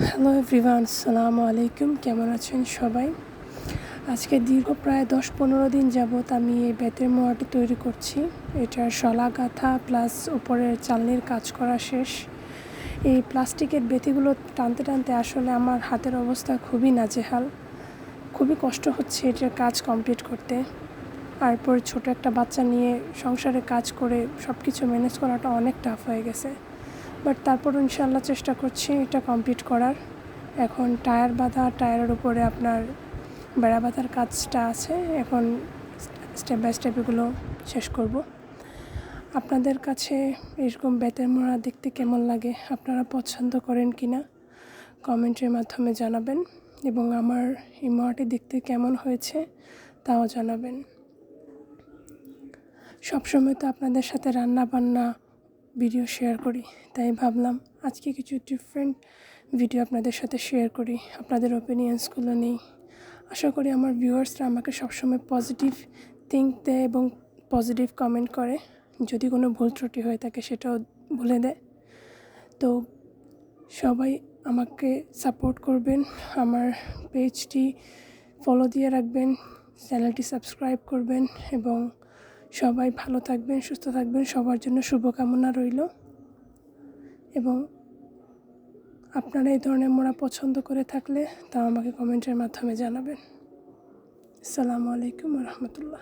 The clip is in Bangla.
হ্যালো এভরিওয়ান সালামু আলাইকুম কেমন আছেন সবাই? আজকে দীর্ঘ প্রায় দশ পনেরো দিন যাবৎ আমি এই বেতের মোয়াটি তৈরি করছি। এটার শলা গাঁথা প্লাস উপরের চালনির কাজ করা শেষ। এই প্লাস্টিকের বেতিগুলো টানতে টানতে আসলে আমার হাতের অবস্থা খুবই নাজেহাল। খুবই কষ্ট হচ্ছে এটার কাজ কমপ্লিট করতে। তারপর ছোট একটা বাচ্চা নিয়ে সংসারে কাজ করে সব কিছু ম্যানেজ করাটা অনেক টাফ হয়ে গেছে। বাট তারপর ইনশাল্লাহ চেষ্টা করছি এটা কমপ্লিট করার। এখন টায়ার বাঁধা, টায়ারের উপরে আপনার বেড়া বাঁধার কাজটা আছে। এখন স্টেপ বাই স্টেপ এগুলো শেষ করব। আপনাদের কাছে এরকম বেতের মোড়া দেখতে কেমন লাগে? আপনারা পছন্দ করেন কি না কমেন্টের মাধ্যমে জানাবেন এবং আমার এই মোড়াটি দেখতে কেমন হয়েছে তাও জানাবেন। সবসময় তো আপনাদের সাথে রান্না বান্না ভিডিও শেয়ার করি, তাই ভাবলাম আজকে কিছু ডিফারেন্ট ভিডিও আপনাদের সাথে শেয়ার করি। আপনাদের ওপিনিয়ন্সগুলো নেই। আশা করি আমার ভিউয়ার্সরা আমাকে সবসময় পজিটিভ থিঙ্ক দেয় এবং পজিটিভ কমেন্ট করে। যদি কোনো ভুল ত্রুটি হয়ে থাকে সেটাও বলে দেয়। তো সবাই আমাকে সাপোর্ট করবেন। আমার পেজটি ফলো দিয়ে রাখবেন। চ্যানেলটি সাবস্ক্রাইব করবেন এবং সবাই ভালো থাকবেন, সুস্থ থাকবেন। সবার জন্য শুভকামনা রইল। এবং আপনারা এই ধরনের মোড়া পছন্দ করে থাকলে তা আমাকে কমেন্টের মাধ্যমে জানাবেন। আসসালামু আলাইকুম রহমতুল্লাহ।